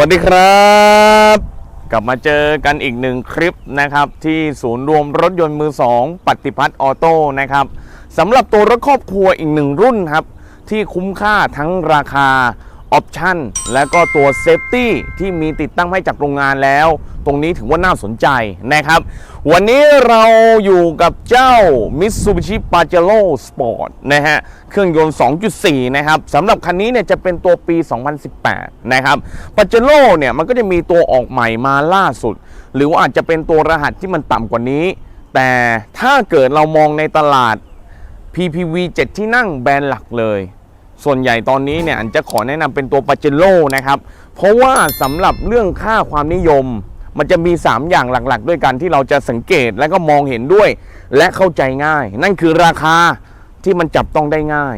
วัสดีครับ กลับมาเจอกันอีกหนึ่งคลิปนะครับ ที่ศูนย์รวมรถยนต์มือ2ปฏิพัฒน์ออโต้นะครับสำหรับตัวรถครอบครัวอีกหนึ่งรุ่นครับ ที่คุ้มค่าทั้งราคา ออปชันและก็ตัวเซฟตี้ที่มีติดตั้งให้จากโรงงานแล้ว ตรงนี้ถือว่าน่าสนใจนะครับ วันนี้เราอยู่กับเจ้า Mitsubishi Pajero Sport นะฮะ เครื่องยนต์ 2.4 นะครับสำหรับคันนี้เนี่ยจะเป็นตัวปี 2018 นะครับ Pajero เนี่ยมันก็จะมีตัวออกใหม่มาล่าสุด หรือว่าอาจจะเป็นตัวรหัสที่มันต่ำกว่านี้ แต่ถ้าเกิดเรามองในตลาด PPV 7 ที่นั่งแบรนด์หลักเลย ส่วนใหญ่ตอนนี้เนี่ยอันจะขอแนะนำเป็นตัวปาเจโ o นะครับเพราะว่าสำหรับเรื่องค่าความนิยม มันจะมี 3 อย่างหลักๆ ด้วยกันที่เราจะสังเกตและก็มองเห็นด้วย และเข้าใจง่าย นั่นคือราคาที่มันจับต้องได้ง่าย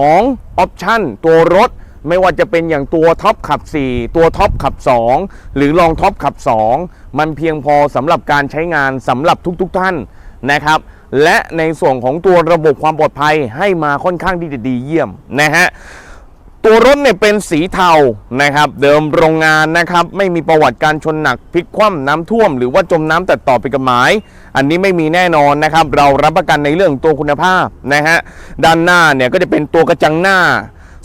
2. ออปชั่นตัวรถไม่ว่าจะเป็นอย่างตัวท็อปขับ 4 ตัวท็อปขับ 2 หรือลองท็อปขับ 2 มันเพียงพอสำหรับการใช้งานสำหรับทุกๆท่านนะครับ และในส่วนของตัวระบบความปลอดภัยให้มาค่อนข้างที่จะดีเยี่ยมนะฮะตัวรถเนี่ยเป็นสีเทานะครับ เดิมโรงงานนะครับ ไม่มีประวัติการชนหนักพลิกคว่ำน้ำท่วม หรือว่าจมน้ำตัดต่อไปกับหมาย อันนี้ไม่มีแน่นอนนะครับ เรารับประกันในเรื่องตัวคุณภาพนะฮะด้านหน้าเนี่ยก็จะเป็นตัวกระจังหน้า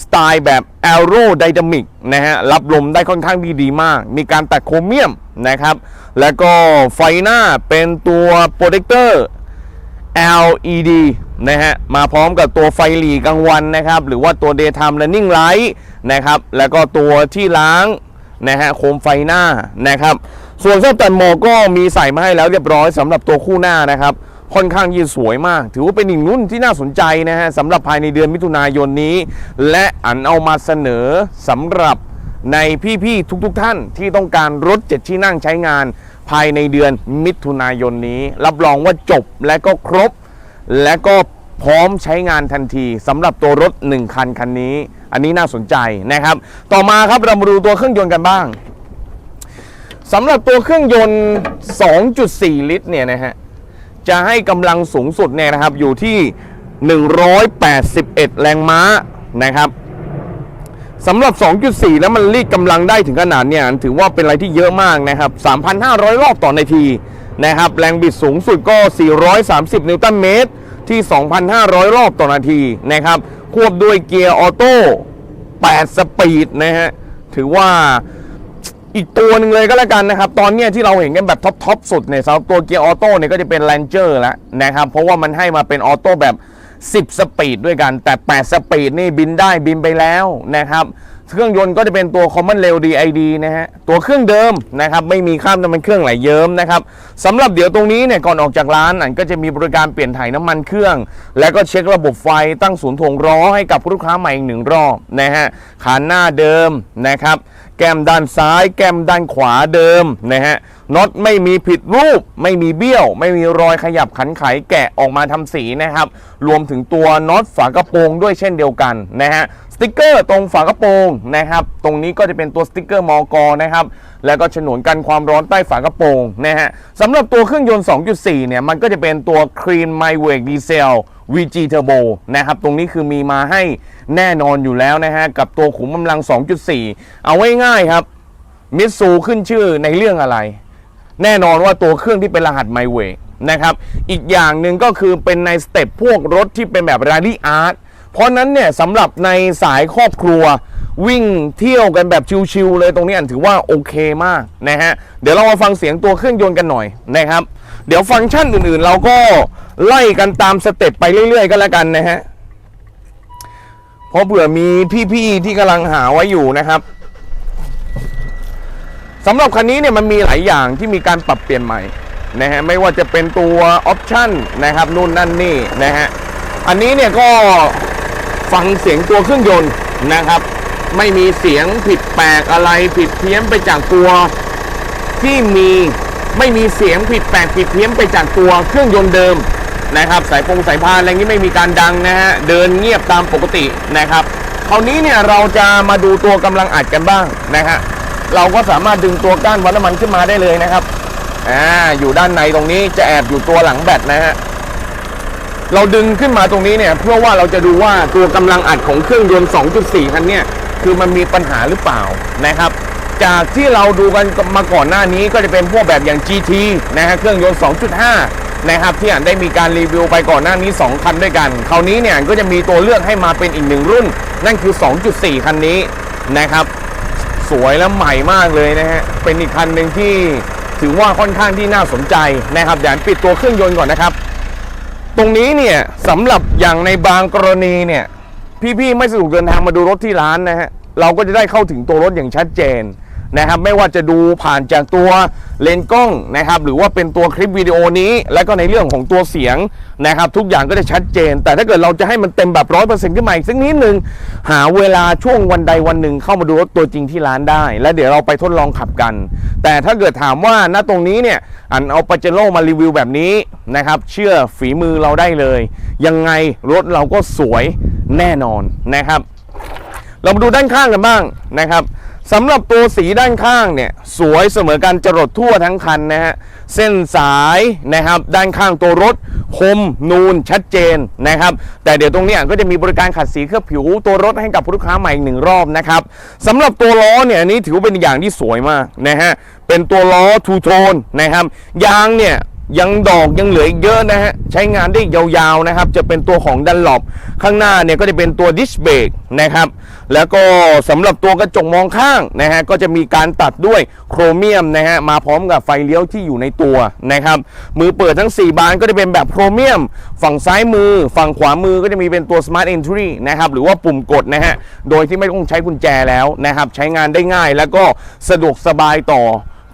สไตล์แบบ a e r o d y n a m i c นะฮะรับลมได้ค่อนข้างดีดีมาก มีการตัดโครเมียมนะครับ แล้วก็ไฟหน้าเป็นตัวโปรเจคเตอร์ LED นะฮะมาพร้อมกับตัวไฟหลีกลางวันนะครับ หรือว่าตัว daytime running light นะครับ แล้วก็ตัวที่ล้างนะฮะโคมไฟหน้านะครับ ส่วนเส้นตัดหมอกก็มีใส่มาให้แล้วเรียบร้อยสำหรับตัวคู่หน้านะครับ ค่อนข้างยืนสวยมาก ถือว่าเป็นอีกรุ่นที่น่าสนใจนะฮะสำหรับภายในเดือนมิถุนายนนี้ และอันเอามาเสนอสำหรับในพี่ๆทุกๆท่านที่ต้องการรถเจ็ดที่นั่งใช้งาน ภายในเดือนมิถุนายนนี้ รับรองว่าจบและก็ครบ และก็พร้อมใช้งานทันทีสำหรับตัวรถ 1 คันคันนี้ อันนี้น่าสนใจนะครับ ต่อมาครับเรามาดูตัวเครื่องยนต์กันบ้างสำหรับตัวเครื่องยนต์ 2.4 ลิตรเนี่ยนะฮะจะให้กำลังสูงสุดเนี่ยนะครับอยู่ที่ 181 แรงม้านะครับ สำหรับ 2.4 แล้วมันรีดกำลังได้ถึงขนาดเนี่ยถือว่าเป็นอะไรที่เยอะมากนะครับ 3,500 รอบต่อนาทีนะครับ แรงบิดสูงสุดก็ 430 นิวตันเมตร ที่ 2,500 รอบต่อนาทีนะครับ ควบด้วยเกียร์ออโต้ 8 สปีดนะฮะ ถือว่าอีกตัวหนึ่งเลยก็แล้วกันนะครับ ตอนนี้ที่เราเห็นกันแบบท็อปทอปสุดเนี่ยสำหรับตัวเกียร์ออโต้เนี่ยก็จะเป็นแลนเจอร์แล้วนะครับ เพราะว่ามันให้มาเป็นออโต้แบบ 10 สปีดด้วยกัน แต่ 8 สปีดนี่บินได้บินไปแล้วนะครับ เครื่องยนต์ก็จะเป็นตัว Common Rail DID นะฮะ ตัวเครื่องเดิมนะครับ ไม่มีข้ามน้ำมันเครื่องไหลเยิ้มนะครับสำหรับเดี๋ยวตรงนี้เนี่ย ก่อนออกจากร้านอันก็จะมีบริการเปลี่ยนถ่ายน้ำมันเครื่อง แล้วก็เช็คระบบไฟตั้งศูนย์ถ่วงล้อให้กับลูกค้าใหม่อีกหนึ่งรอบนะฮะ ขานหน้าเดิมนะครับ แก้มด้านซ้าย แก้มด้านขวาเดิมนะฮะน็อตไม่มีผิดรูป ไม่มีเบี้ยว ไม่มีรอยขยับขันไขแกะออกมาทำสีนะครับ รวมถึงตัวน็อตฝากระโปรงด้วยเช่นเดียวกันนะฮะสติกเกอร์ตรงฝากระโปรงนะครับ ตรงนี้ก็จะเป็นตัวสติกเกอร์มอกนะครับ แล้วก็ฉนวนกันความร้อนใต้ฝากระโปรงนะฮะสำหรับตัวเครื่องยนต์ 2.4 เนี่ยมันก็จะเป็นตัว Clean My w a k Diesel VG Turbo นะครับ ตรงนี้คือมีมาให้แน่นอนอยู่แล้วนะฮะ กับตัวขุมกำลัง 2.4 เอาไว้ง่ายครับมิตซูขึ้นชื่อในเรื่องอะไร แน่นอนว่าตัวเครื่องที่เป็นรหัสไมเวนะครับ อีกอย่างหนึ่งก็คือเป็นในสเต็ปพวกรถที่เป็นแบบร a ลี่อาร์ตเพราะนั้นเนี่ยสำหรับในสายครอบครัววิ่งเที่ยวกันแบบชิวๆเลยตรงนี้อันถือว่าโอเคมากนะฮะ เดี๋ยวเรามาฟังเสียงตัวเครื่องยนต์กันหน่อยนะครับ เดี๋ยวฟังก์ชันอื่นๆ เราก็ไล่กันตามสเต็ปไปเรื่อยๆ ก็แล้วกันนะฮะเพราะเผื่อมีพี่ๆที่กำลังหาไว้อยู่นะครับสำหรับคันนี้เนี่ยมันมีหลายอย่างที่มีการปรับเปลี่ยนใหม่นะฮะไม่ว่าจะเป็นตัวออปชั่นนะครับนู่นนั่นนี่นะฮะอันนี้เนี่ยก็ฟังเสียงตัวเครื่องยนต์นะครับ ไม่มีเสียงผิดแปลกอะไรผิดเพี้ยนไปจากตัวที่มี ไม่มีเสียงผิดแปลกผิดเพี้ยนไปจากตัวเครื่องยนต์เดิมนะครับสายพงสายพานอะไรนี้ไม่มีการดังนะฮะเดินเงียบตามปกตินะครับคราวนี้เนี่ยเราจะมาดูตัวกำลังอัดกันบ้างนะฮะเราก็สามารถดึงตัวก้านวัดน้ำมันขึ้นมาได้เลยนะครับอ่าอยู่ด้านในตรงนี้จะแอบอยู่ตัวหลังแบตนะฮะเราดึงขึ้นมาตรงนี้เนี่ยเพื่อว่าเราจะดูว่าตัวกำลังอัดของเครื่องยนต์ 2.4 คันเนี่ยคือมันมีปัญหาหรือเปล่านะครับ จากที่เราดูกันมาก่อนหน้านี้ก็จะเป็นพวกแบบอย่าง GT นะฮะเครื่องยนต์ 2.5 นะครับที่อ่านได้มีการรีวิวไปก่อนหน้านี้ 2 คันด้วยกัน คราวนี้เนี่ยก็จะมีตัวเลือกให้มาเป็นอีกหนึ่งรุ่น นั่นคือ 2.4 คันนี้นะครับ สวยและใหม่มากเลยนะฮะ เป็นอีกคันหนึ่งที่ถือว่าค่อนข้างที่น่าสนใจนะครับเดี๋ยวปิดตัวเครื่องยนต์ก่อนนะครับ ตรงนี้เนี่ยสำหรับอย่างในบางกรณีเนี่ยพี่ๆไม่สะดวกเดินทางมาดูรถที่ร้านนะฮะเราก็จะได้เข้าถึงตัวรถอย่างชัดเจน นะครับ ไม่ว่าจะดูผ่านจากตัวเลนส์กล้องนะครับ หรือว่าเป็นตัวคลิปวิดีโอนี้ แล้วก็ในเรื่องของตัวเสียงนะครับ ทุกอย่างก็จะชัดเจน แต่ถ้าเกิดเราจะให้มันเต็มแบบร้อยเปอร์เซ็นต์ขึ้นมาอีกสักนิดนึงหาเวลาช่วงวันใดวันหนึ่งเข้ามาดูรถตัวจริงที่ร้านได้ แล้วเดี๋ยวเราไปทดลองขับกัน แต่ถ้าเกิดถามว่าณตรงนี้เนี่ยอันเอาปาเจโร่มารีวิวแบบนี้นะครับ เชื่อฝีมือเราได้เลย ยังไงรถเราก็สวยแน่นอนนะครับ เรามาดูด้านข้างกันบ้างนะครับ สำหรับตัวสีด้านข้างเนี่ยสวยเสมอกันจรดทั่วทั้งคันนะฮะเส้นสายนะครับด้านข้างตัวรถคมนูนชัดเจนนะครับ แต่เดี๋ยวตรงนี้ก็จะมีบริการขัดสีเคลือบผิวตัวรถให้กับผู้ลูกค้าใหม่อีกหนึ่งรอบนะครับสำหรับตัวล้อเนี่ยอันนี้ถือเป็นอย่างที่สวยมากนะฮะเป็นตัวล้อทูโทนนะครับยางเนี่ย ยังดอกยังเหลืออีกเยอะนะฮะ ใช้งานได้ยาวๆนะครับ จะเป็นตัวของดันหลบข้างหน้าเนี่ยก็จะเป็นตัวดิสเบรกนะครับ แล้วก็สำหรับตัวกระจกมองข้างนะฮะก็จะมีการตัดด้วยโครเมียมนะฮะมาพร้อมกับไฟเลี้ยวที่อยู่ในตัวนะครับ มือเปิดทั้ง 4 บานก็จะเป็นแบบโครเมียม ฝั่งซ้ายมือ ฝั่งขวามือก็จะมีเป็นตัว Smart Entry นะครับหรือว่าปุ่มกดนะฮะโดยที่ไม่ต้องใช้กุญแจแล้วนะครับ ใช้งานได้ง่ายแล้วก็สะดวกสบายต่อ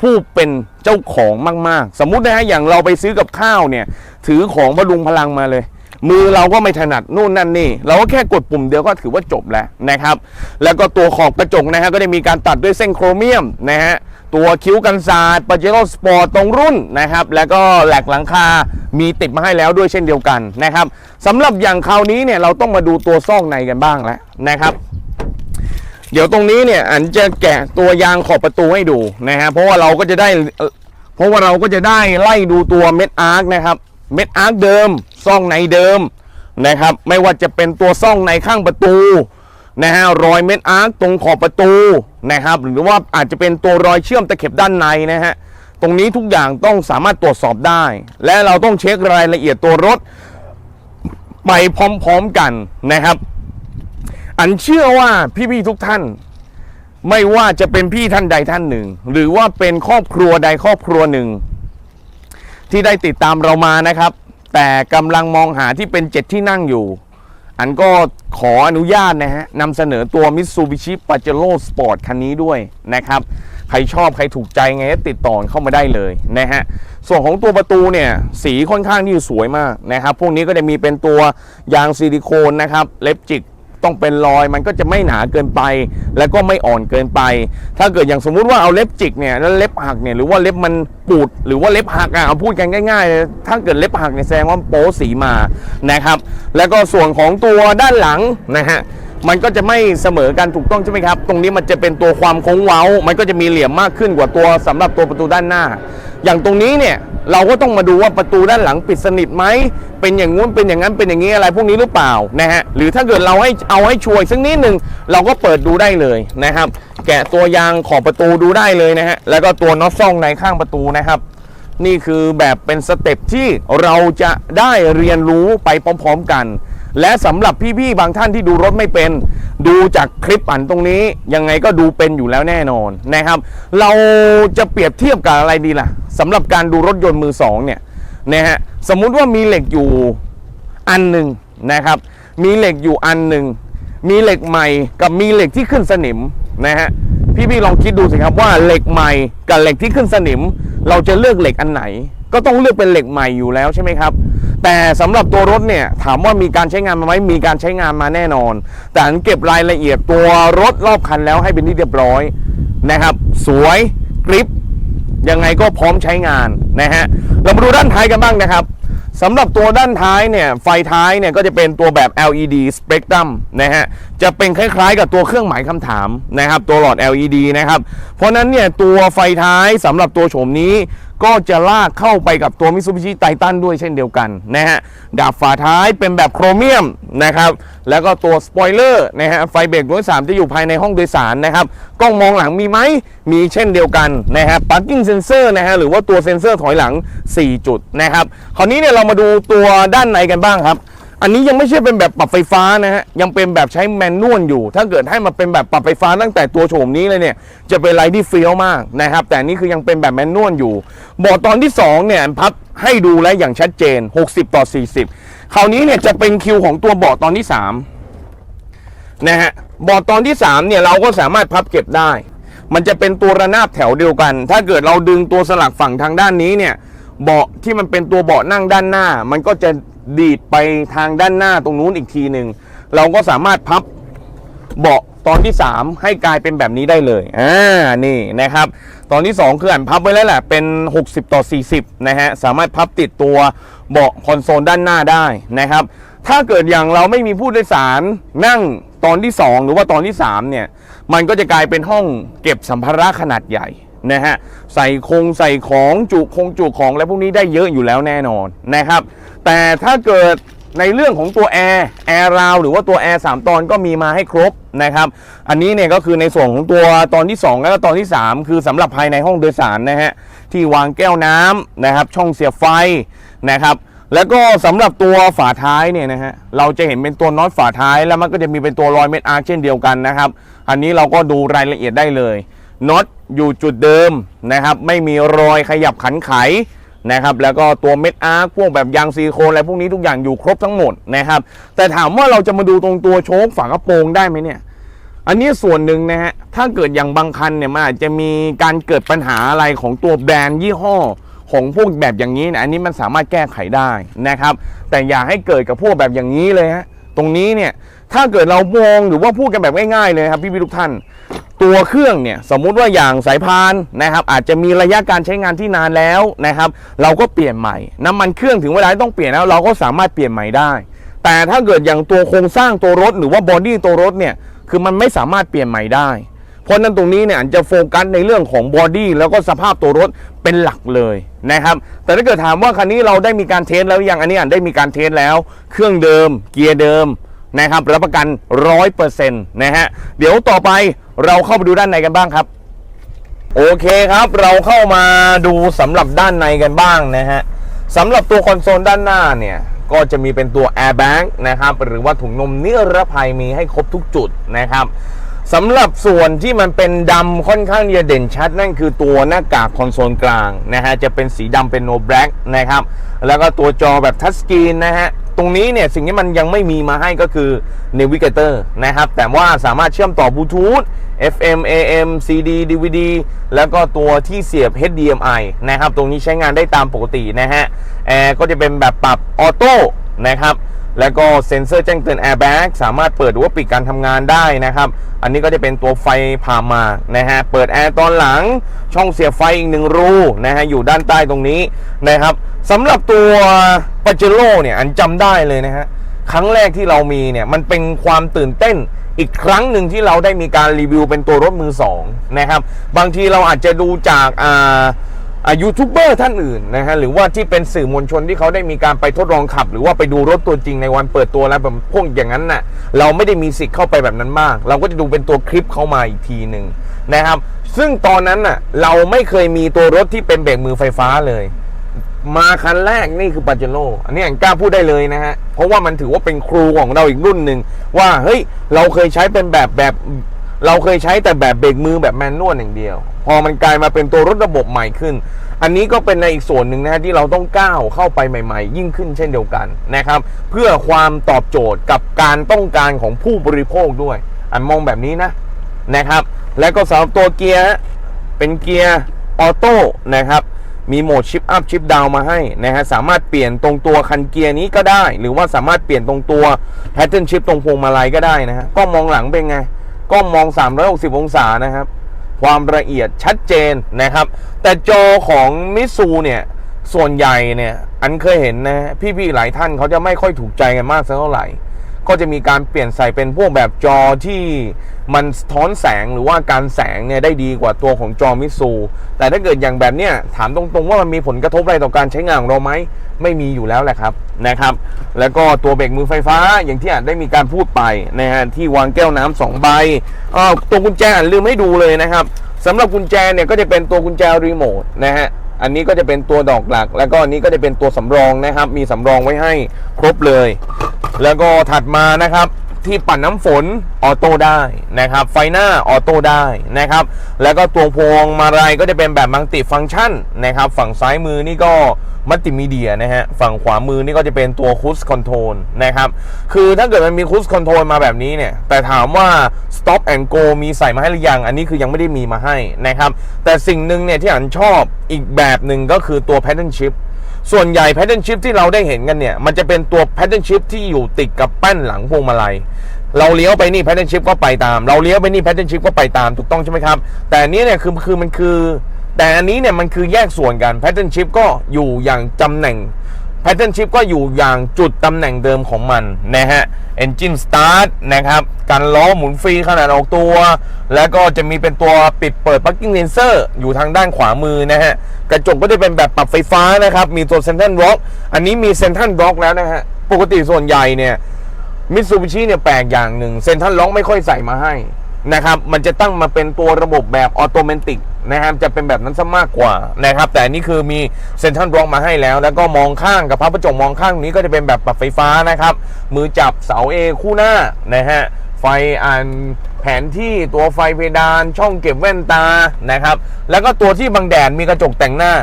ผู้เป็นเจ้าของมากๆ สมมุตินะฮะอย่างเราไปซื้อกับข้าวเนี่ย ถือของพดุงพลังมาเลย มือเราก็ไม่ถนัดนู่นนั่นนี่ เราก็แค่กดปุ่มเดียวก็ถือว่าจบแล้วนะครับ แล้วก็ตัวขอบกระจกนะฮะก็ได้มีการตัดด้วยเส้นโครเมียมนะฮะตัวคิ้วกันศาสตร์ปาเจโร่สปอร์ตตรงรุ่นนะครับ แล้วก็แหลกหลังคา มีติดมาให้แล้วด้วยเช่นเดียวกันนะครับสำหรับอย่างคราวนี้เนี่ยเราต้องมาดูตัวซอกในกันบ้างแล้วนะครับ เดี๋ยวตรงนี้เนี่ยอันจะแกะตัวยางขอบประตูให้ดูนะฮะเพราะว่าเราก็จะได้เพราะว่าเราก็จะได้ไล่ดูตัวเม็ดอาร์คนะครับเม็ดอาร์คเดิมซ่องในเดิมนะครับ ไม่ว่าจะเป็นตัวซ่องในข้างประตูนะฮะรอยเม็ดอาร์คตรงขอบประตูนะครับหรือว่าอาจจะเป็นตัวรอยเชื่อมตะเข็บด้านในนะฮะตรงนี้ทุกอย่างต้องสามารถตรวจสอบได้ และเราต้องเช็ครายละเอียดตัวรถไปพร้อมๆกันนะครับ อันเชื่อว่าพี่ๆทุกท่าน ไม่ว่าจะเป็นพี่ท่านใดท่านหนึ่ง หรือว่าเป็นครอบครัวใดครอบครัวหนึ่ง ที่ได้ติดตามเรามานะครับ แต่กำลังมองหาที่เป็นเจ็ดที่นั่งอยู่ อันก็ขออนุญาตนะฮะนำเสนอตัว Mitsubishi Pajero Sport คันนี้ด้วยนะครับ ใครชอบใครถูกใจไงติดต่อเข้ามาได้เลยนะฮะส่วนของตัวประตูเนี่ยสีค่อนข้างที่สวยมากนะครับ พวกนี้ก็จะมีเป็นตัวยางซิลิโคนนะครับเล็บจิก ต้องเป็นรอยมันก็จะไม่หนาเกินไป แล้วก็ไม่อ่อนเกินไป ถ้าเกิดอย่างสมมุติว่าเอาเล็บจิกเนี่ยแล้วเล็บหักเนี่ยหรือว่าเล็บมันปูดหรือว่าเล็บหักอะเอาพูดกันง่ายๆเลยถ้าเกิดเล็บหักเนี่ยแสดงว่าโป๊สีมานะครับ แล้วก็ส่วนของตัวด้านหลังนะฮะ มันก็จะไม่เสมอกันถูกต้องใช่ไหมครับ ตรงนี้มันจะเป็นตัวความโค้งเว้า มันก็จะมีเหลี่ยมมากขึ้นกว่าตัวสำหรับตัวประตูด้านหน้า อย่างตรงนี้เนี่ยเราก็ต้องมาดูว่าประตูด้านหลังปิดสนิทไหม เป็นอย่างงู้น เป็นอย่างนั้น เป็นอย่างนี้อะไรพวกนี้หรือเปล่านะฮะ หรือถ้าเกิดเราให้เอาให้ช่วยสักนิดหนึ่งเราก็เปิดดูได้เลยนะครับ แกะตัวยางขอบประตูดูได้เลยนะฮะ แล้วก็ตัวน็อตซ่องในข้างประตูนะครับ นี่คือแบบเป็นสเต็ปที่เราจะได้เรียนรู้ไปพร้อมๆกัน และสำหรับพี่ๆบางท่านที่ดูรถไม่เป็น ดูจากคลิปอันตรงนี้ ยังไงก็ดูเป็นอยู่แล้วแน่นอนนะครับ เราจะเปรียบเทียบกับอะไรดีล่ะสำหรับการดูรถยนต์มือสองเนี่ยนะฮะสมมุติว่ามีเหล็กอยู่อันหนึ่งนะครับ มีเหล็กอยู่อันหนึ่งมีเหล็กใหม่กับมีเหล็กที่ขึ้นสนิมนะฮะพี่ๆลองคิดดูสิครับว่าเหล็กใหม่กับเหล็กที่ขึ้นสนิม เราจะเลือกเหล็กอันไหน ก็ต้องเลือกเป็นเหล็กใหม่อยู่แล้วใช่ไหมครับ แต่สำหรับตัวรถเนี่ยถามว่ามีการใช้งานมาไหมมีการใช้งานมาแน่นอน แต่อันเก็บรายละเอียดตัวรถรอบคันแล้วให้เป็นที่เรียบร้อยนะครับ สวยกริปยังไงก็พร้อมใช้งานนะฮะเรามาดูด้านท้ายกันบ้างนะครับสำหรับตัวด้านท้ายเนี่ยไฟท้ายเนี่ยก็จะเป็นตัวแบบ LED Spectrum นะฮะจะเป็นคล้ายๆ กับตัวเครื่องหมายคำถามนะครับตัวหลอด LED นะครับเพราะนั้นเนี่ยตัวไฟท้ายสำหรับตัวโฉมนี้ ก็จะลากเข้าไปกับตัวมิซูบิชิไททันด้วยเช่นเดียวกันนะฮะดาบฝาท้ายเป็นแบบโครเมียมนะครับแล้วก็ตัวสปอยเลอร์นะฮะไฟเบรกรถสามจะอยู่ภายในห้องโดยสารนะครับกล้องมองหลังมีไหมมีเช่นเดียวกันนะฮะปาร์กิ้งเซนเซอร์นะฮะหรือว่าตัวเซนเซอร์ถอยหลัง 4 จุดนะครับคราวนี้เนี่ยเรามาดูตัวด้านในกันบ้างครับ อันนี้ยังไม่ใช่เป็นแบบปรับไฟฟ้านะฮะยังเป็นแบบใช้แมนนวลอยู่ ถ้าเกิดให้มาเป็นแบบปรับไฟฟ้าตั้งแต่ตัวโฉมนี้เลยเนี่ยจะเป็นอะไรที่เฟี้ยวมากนะครับ แต่นี่คือยังเป็นแบบแมนนวลอยู่เบาะตอนที่2เนี่ยพับให้ดูและอย่างชัดเจน 60 ต่อ 40 คราวนี้เนี่ยจะเป็นคิวของตัวเบาะตอนที่3นะฮะเบาะตอนที่3เนี่ยเราก็สามารถพับเก็บได้ มันจะเป็นตัวระนาบแถวเดียวกัน ถ้าเกิดเราดึงตัวสลักฝั่งทางด้านนี้เนี่ยเบาะที่มันเป็นตัวเบาะนั่งด้านหน้า มันก็จะ ดีดไปทางด้านหน้าตรงนู้นอีกทีหนึ่งเราก็สามารถพับเบาะตอนที่ 3 ให้กลายเป็นแบบนี้ได้เลยอ่านี่นะครับ ตอนที่ 2 คืออ่านพับไว้แล้วแหละเป็น 60 ต่อ 40 นะฮะ สามารถพับติดตัวเบาะคอนโซลด้านหน้าได้นะครับ ถ้าเกิดอย่างเราไม่มีผู้โดยสารนั่งตอนที่ 2 หรือว่าตอนที่ 3 เนี่ย มันก็จะกลายเป็นห้องเก็บสัมภาระขนาดใหญ่ นะฮะใส่คงใส่ของจุคงจุของและพวกนี้ได้เยอะอยู่แล้วแน่นอนนะครับ แต่ถ้าเกิดในเรื่องของตัวแอร์แอร์ราวหรือว่าตัวแอร์3ตอนก็มีมาให้ครบนะครับอันนี้เนี่ยก็คือในส่วนของตัวตอนที่ 2 และก็ตอนที่ 3 คือสำหรับภายในห้องโดยสารนะฮะที่วางแก้วน้ำนะครับช่องเสียบไฟนะครับแล้วก็สำหรับตัวฝาท้ายเนี่ยนะฮะเราจะเห็นเป็นตัวน็อตฝาท้ายแล้วมันก็จะมีเป็นตัวรอยเม็ดอาร์เช่นเดียวกันนะครับ อันนี้เราก็ดูรายละเอียดได้เลย น็อตอยู่จุดเดิมนะครับ ไม่มีรอยขยับขันไขนะครับ แล้วก็ตัวเม็ดอาร์พวกแบบยางซิลิโคนอะไรพวกนี้ทุกอย่างอยู่ครบทั้งหมดนะครับ แต่ถามว่าเราจะมาดูตรงตัวโชคฝากระโปรงได้ไหมเนี่ย อันนี้ส่วนหนึ่งนะฮะ ถ้าเกิดอย่างบางคันเนี่ยมันอาจจะมีการเกิดปัญหาอะไรของตัวแบรนด์ยี่ห้อของพวกแบบอย่างนี้นะอันนี้มันสามารถแก้ไขได้นะครับ แต่อย่าให้เกิดกับพวกแบบอย่างนี้เลยฮะตรงนี้เนี่ย ถ้าเกิดเรามองหรือว่าพูดกันแบบง่ายๆเลยครับพี่พี่ทุกท่าน ตัวเครื่องเนี่ยสมมุติว่าอย่างสายพานนะครับ อาจจะมีระยะการใช้งานที่นานแล้วนะครับ เราก็เปลี่ยนใหม่ น้ำมันเครื่องถึงเวลาที่ต้องเปลี่ยนแล้ว เราก็สามารถเปลี่ยนใหม่ได้ แต่ถ้าเกิดอย่างตัวโครงสร้างตัวรถ หรือว่าบอดี้ตัวรถเนี่ยคือมันไม่สามารถเปลี่ยนใหม่ได้เพราะนั้นตรงนี้เนี่ยอาจจะโฟกัสในเรื่องของบอดี้แล้วก็สภาพตัวรถเป็นหลักเลยนะครับ แต่ถ้าเกิดถามว่าคันนี้เราได้มีการเทสแล้วอยังอันนี้อ่านได้มีการเทสแล้ว เครื่องเดิม เกียร์เดิม นะครับรับประกันร้อยเปอร์เซ็นต์นะฮะเดี๋ยวต่อไปเราเข้าไปดูด้านในกันบ้างครับโอเคครับเราเข้ามาดูสำหรับด้านในกันบ้างนะฮะสำหรับตัวคอนโซลด้านหน้าเนี่ยก็จะมีเป็นตัว Airbag นะครับหรือว่าถุงนมนิรภัยมีให้ครบทุกจุดนะครับสำหรับส่วนที่มันเป็นดำค่อนข้างจะเด่นชัด นั่นคือตัวหน้ากากคอนโซลกลางนะฮะจะเป็นสีดำเป็น no black นะครับแล้วก็ตัวจอแบบทัชสกรีนนะฮะ ตรงนี้เนี่ยสิ่งที่มันยังไม่มีมาให้ก็คือ Navigator นะครับ แต่ว่าสามารถเชื่อมต่อบลูทูธ FM AM CD DVD แล้วก็ตัวที่เสียบ HDMI นะครับ ตรงนี้ใช้งานได้ตามปกตินะฮะแอร์ก็จะเป็นแบบปรับออโต้นะครับ แล้วก็เซ็นเซอร์แจ้งเตือน Airbag สามารถเปิดหรือว่าปิดการทำงานได้นะครับ อันนี้ก็จะเป็นตัวไฟผ่ามานะฮะ เปิดแอร์ตอนหลัง ช่องเสียบไฟอีกหนึ่งรูนะฮะ อยู่ด้านใต้ตรงนี้นะครับสำหรับตัวปาเจโร่เนี่ยอันจำได้เลยนะฮะ ครั้งแรกที่เรามีเนี่ย มันเป็นความตื่นเต้นอีกครั้งหนึ่งที่เราได้มีการรีวิวเป็นตัวรถมือสองนะครับ บางทีเราอาจจะดูจากอ่า ยูทูบเบอร์ท่านอื่นนะฮะหรือว่าที่เป็นสื่อมวลชนที่เขาได้มีการไปทดลองขับ หรือว่าไปดูรถตัวจริงในวันเปิดตัวแล้วแบบพวกอย่างนั้นน่ะเราไม่ได้มีสิทธิ์เข้าไปแบบนั้นมาก เราก็จะดูเป็นตัวคลิปเข้ามาอีกทีหนึ่งนะครับ ซึ่งตอนนั้นน่ะเราไม่เคยมีตัวรถที่เป็นเบรกมือไฟฟ้าเลยมาคันแรกนี่คือปาเจโร่อันนี้อันกล้าพูดได้เลยนะฮะ เพราะว่ามันถือว่าเป็นครูของเราอีกรุ่นหนึ่งว่าเฮ้ยเราเคยใช้เป็นแบบแบบ เราเคยใช้แต่แบบเบรกมือแบบแมนนวลอย่างเดียว พอมันกลายมาเป็นตัวรถระบบใหม่ขึ้น อันนี้ก็เป็นในอีกส่วนหนึ่งนะฮะที่เราต้องก้าวเข้าไปใหม่ ๆ ยิ่งขึ้นเช่นเดียวกันนะครับ เพื่อความตอบโจทย์กับการต้องการของผู้บริโภคด้วย อันมองแบบนี้นะนะครับ และก็สำหรับตัวเกียร์เป็นเกียร์ออโต้นะครับมีโหมดชิปอัพชิปดาวมาให้นะฮะสามารถเปลี่ยนตรงตัวคันเกียร์นี้ก็ได้ หรือว่าสามารถเปลี่ยนตรงตัวแพทเทิร์นชิปตรงพวงมาลัยก็ได้นะฮะก็มองหลังเป็นไง ก็มอง 360 องศานะครับ ความละเอียดชัดเจนนะครับ แต่จอของมิซูเนี่ย ส่วนใหญ่เนี่ย อันเคยเห็นนะพี่ๆหลายท่านเขาจะไม่ค่อยถูกใจกันมากสักเท่าไหร่ ก็จะมีการเปลี่ยนใส่เป็นพวกแบบจอที่มันสะท้อนแสงหรือว่าการแสงเนี่ยได้ดีกว่าตัวของจอมิสูแต่ถ้าเกิดอย่างแบบเนี้ยถามตรงๆว่ามันมีผลกระทบอะไรต่อการใช้งานของเราไหม ไม่มีอยู่แล้วแหละครับนะครับ แล้วก็ตัวเบรกมือไฟฟ้าอย่างที่อาจได้มีการพูดไปนะฮะที่วางแก้วน้ำสองใบตัวกุญแจอานลืมให้ดูเลยนะครับสำหรับกุญแจเนี่ยก็จะเป็นตัวกุญแจรีโมทนะฮะอันนี้ก็จะเป็นตัวดอกหลัก แล้วก็อันนี้ก็จะเป็นตัวสำรองนะครับ มีสำรองไว้ให้ครบเลย แล้วก็ถัดมานะครับ ที่ปั่นน้ำฝนออโต้ได้นะครับ ไฟหน้าออโต้ได้นะครับ แล้วก็ตัวพวงมาลัยก็จะเป็นแบบมัลติฟังก์ชันนะครับ ฝั่งซ้ายมือนี่ก็มัลติมีเดียนะฮะ ฝั่งขวามือนี่ก็จะเป็นตัวคูสคอนโทรลนะครับ คือถ้าเกิดมันมีคูสคอนโทรลมาแบบนี้เนี่ย แต่ถามว่า stop and go มีใส่มาให้หรือยัง อันนี้คือยังไม่ได้มีมาให้นะครับ แต่สิ่งหนึ่งเนี่ยที่อันชอบอีกแบบหนึ่งก็คือตัว pattern shift ส่วนใหญ่ pattern shift ที่เราได้เห็นกันเนี่ย มันจะเป็นตัว pattern shift ที่อยู่ติดกับแป้นหลังพวงมาลัย เราเลี้ยวไปนี่ pattern shift ก็ไปตาม เราเลี้ยวไปนี่ pattern shift ก็ไปตามถูกต้องใช่ไหมครับ แต่อันนี้เนี่ยคือคือมันคือ แต่อันนี้เนี่ยมันคือแยกส่วนกัน pattern shift ก็อยู่อย่างตำแหน่ง Pattern Shift ก็อยู่อย่างจุดตำแหน่งเดิมของมันนะฮะ Engine Start นะครับการล้อหมุนฟรีขนาดออกตัว แล้วก็จะมีเป็นตัวปิดเปิด Parking Sensor อยู่ทางด้านขวามือนะฮะ กระจกก็จะเป็นแบบปรับไฟฟ้านะครับ มีตัว Central Lock อันนี้มี Central Lock แล้วนะฮะ ปกติส่วนใหญ่เนี่ยมิตซูบิชิเนี่ยแปลกอย่างหนึ่งเซนทันล็อกไม่ค่อยใส่มาให้นะครับ มันจะตั้งมาเป็นตัวระบบแบบออโตเมติก นะครับจะเป็นแบบนั้นซะมากกว่านะครับ แต่นี่คือมีเซ็นทันล็อกมาให้แล้ว แล้วก็มองข้างกับพับกระจกมองข้างนี้ก็จะเป็นแบบปรับไฟฟ้านะครับ มือจับเสา A คู่หน้านะฮะไฟอ่านแผนที่ตัวไฟเพดานช่องเก็บแว่นตานะครับ แล้วก็ตัวที่บังแดดมีกระจกแต่งหน้า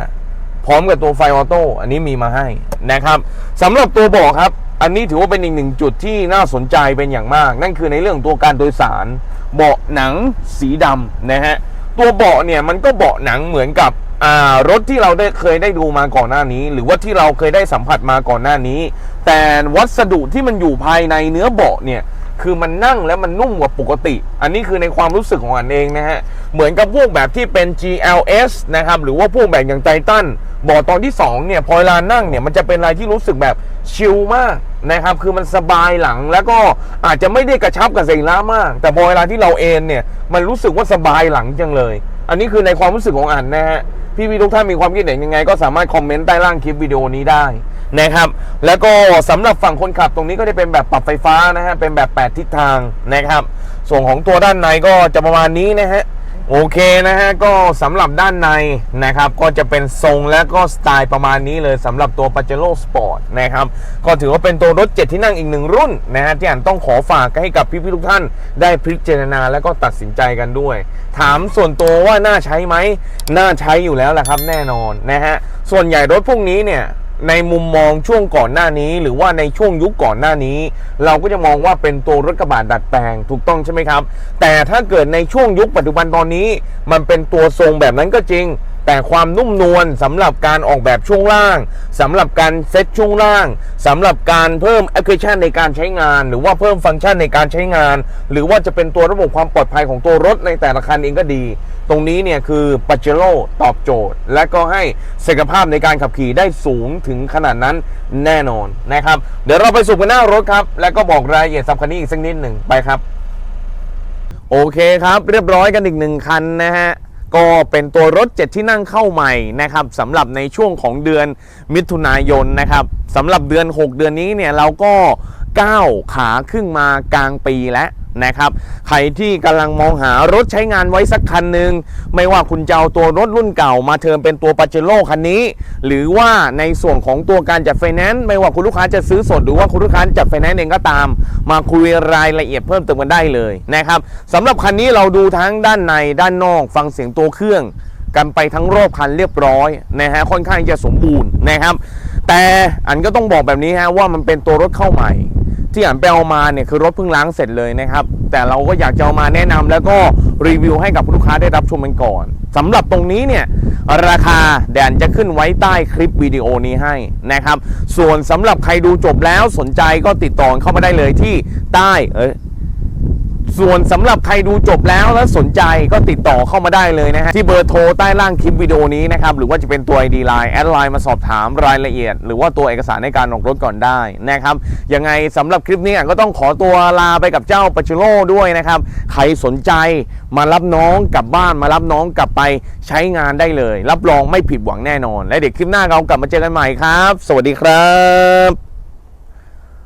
พร้อมกับตัวไฟออโต้อันนี้มีมาให้นะครับสำหรับตัวเบาะครับอันนี้ถือว่าเป็นอีกหนึ่งจุดที่น่าสนใจเป็นอย่างมาก นั่นคือในเรื่องตัวการโดยสาร เบาะหนังสีดำนะฮะ ตัวเบาะเนี่ยมันก็เบาะหนังเหมือนกับอ่ารถที่เราได้เคยได้ดูมาก่อนหน้านี้ หรือว่าที่เราเคยได้สัมผัสมาก่อนหน้านี้ แต่วัสดุที่มันอยู่ภายในเนื้อเบาะเนี่ย คือมันนั่งแล้วมันนุ่มกว่าปกติ อันนี้คือในความรู้สึกของอันเองนะฮะ เหมือนกับพวกแบบที่เป็น GLS นะครับ หรือว่าพวกแบบอย่างไททันบาะตอนที่ 2 เนี่ย พอเวลานั่งเนี่ย มันจะเป็นอะไรที่รู้สึกแบบชิลมากนะครับ คือมันสบายหลังแล้วก็อาจจะไม่ได้กระชับกับเสียงล้ามาก แต่พอเวลาที่เราเอนเนี่ย มันรู้สึกว่าสบายหลังจังเลย อันนี้คือในความรู้สึกของอันนะฮะ พี่พี่ๆทุกท่านมีความคิดเห็นยังไง ก็สามารถคอมเมนต์ใต้ล่างคลิปวิดีโอนี้ได้นะครับ แล้วก็สำหรับฝั่งคนขับตรงนี้ก็จะเป็นแบบปรับไฟฟ้านะฮะเป็นแบบ 8 ทิศทางนะครับ ส่วนของตัวด้านในก็จะประมาณนี้นะฮะ โอเคนะฮะก็สำหรับด้านในนะครับก็จะเป็นทรงและก็สไตล์ประมาณนี้เลยสำหรับตัว p a j e r o Sport นะครับก็ถือว่าเป็นตัวรถ 7 ที่นั่งอีกหนึ่งรุ่นนะฮะที่อันต้องขอฝากให้กับพี่ๆทุกท่านได้พิจารณาและก็ตัดสินใจกันด้วย ถามส่วนตัวว่าน่าใช้ไหมน่าใช้อยู่แล้วแหละครับแน่นอนนะฮะส่วนใหญ่รถพวกนี้เนี่ย ในมุมมองช่วงก่อนหน้านี้ หรือว่าในช่วงยุคก่อนหน้านี้ เราก็จะมองว่าเป็นตัวรถกระบะดัดแปลงถูกต้องใช่ไหมครับ แต่ถ้าเกิดในช่วงยุคปัจจุบันตอนนี้ มันเป็นตัวทรงแบบนั้นก็จริง แต่ความนุ่มนวลสำหรับการออกแบบช่วงล่างสำหรับการเซตช่วงล่างสำหรับการเพิ่มแอปพลิเคชันในการใช้งาน หรือว่าเพิ่มฟังก์ชันในการใช้งาน หรือว่าจะเป็นตัวระบบความปลอดภัยของตัวรถในแต่ละคันเองก็ดี ตรงนี้เนี่ยคือป a เจโ o ตอบโจทย์ และก็ให้ศักยภาพในการขับขี่ได้สูงถึงขนาดนั้นแน่นอนนะครับ เดี๋ยวเราไปสู่กันหน้ารถครับ แล้วก็บอกรายละเอียดสำคัญนี้อีกสักนิดหนึ่งไปครับ โอเคครับ เรียบร้อยกันอีกหนึ่งคันนะฮะก็เป็นตัวรถ 7 ที่นั่งเข้าใหม่นะครับสำหรับในช่วงของเดือนมิถุนายนนะครับสำหรับเดือน 6 เดือนนี้เนี่ยเราก็ ก้าวขาขึ้นมากลางปีแล้วนะครับ ใครที่กำลังมองหารถใช้งานไว้สักคันหนึ่งไม่ว่าคุณจะเอาตัวรถรุ่นเก่ามาเทิร์นเป็นตัวปาเจโร่คันนี้ หรือว่าในส่วนของตัวการจัดไฟแนนซ์ไม่ว่าคุณลูกค้าจะซื้อสดหรือว่าคุณลูกค้าจัดไฟแนนซ์เองก็ตาม มาคุยรายละเอียดเพิ่มเติมกันได้เลยนะครับสำหรับคันนี้เราดูทั้งด้านในด้านนอก ฟังเสียงตัวเครื่อง กันไปทั้งรอบคันเรียบร้อยนะฮะค่อนข้างจะสมบูรณ์นะครับ แต่อันก็ต้องบอกแบบนี้ฮะว่ามันเป็นตัวรถเข้าใหม่ ที่อันไปเอามาเนี่ยคือรถเพิ่งล้างเสร็จเลยนะครับ แต่เราก็อยากจะเอามาแนะนำแล้วก็รีวิวให้กับลูกค้าได้รับชมกันก่อนสำหรับตรงนี้เนี่ยราคาแดนจะขึ้นไว้ใต้คลิปวิดีโอนี้ให้นะครับ ส่วนสำหรับใครดูจบแล้วสนใจก็ติดต่อเข้ามาได้เลยที่ใต้เอ้ย ส่วนสำหรับใครดูจบแล้วแล้วสนใจก็ติดต่อเข้ามาได้เลยนะฮะ ที่เบอร์โทรใต้ล่างคลิปวิดีโอนี้นะครับ หรือว่าจะเป็นตัว ID Line แอดไลน์มาสอบถามรายละเอียด หรือว่าตัวเอกสารในการออกรถก่อนได้นะครับ ยังไงสำหรับคลิปนี้ก็ต้องขอตัวลาไปกับเจ้าป a จ e โ o ด้วยนะครับ ใครสนใจมารับน้องกลับบ้านมารับน้องกลับไปใช้งานได้เลย รับรองไม่ผิดหวังแน่นอน และเดี๋ยวคลิปหน้าเรากลับมาเจอกันใหม่ครับ สวัสดีครับ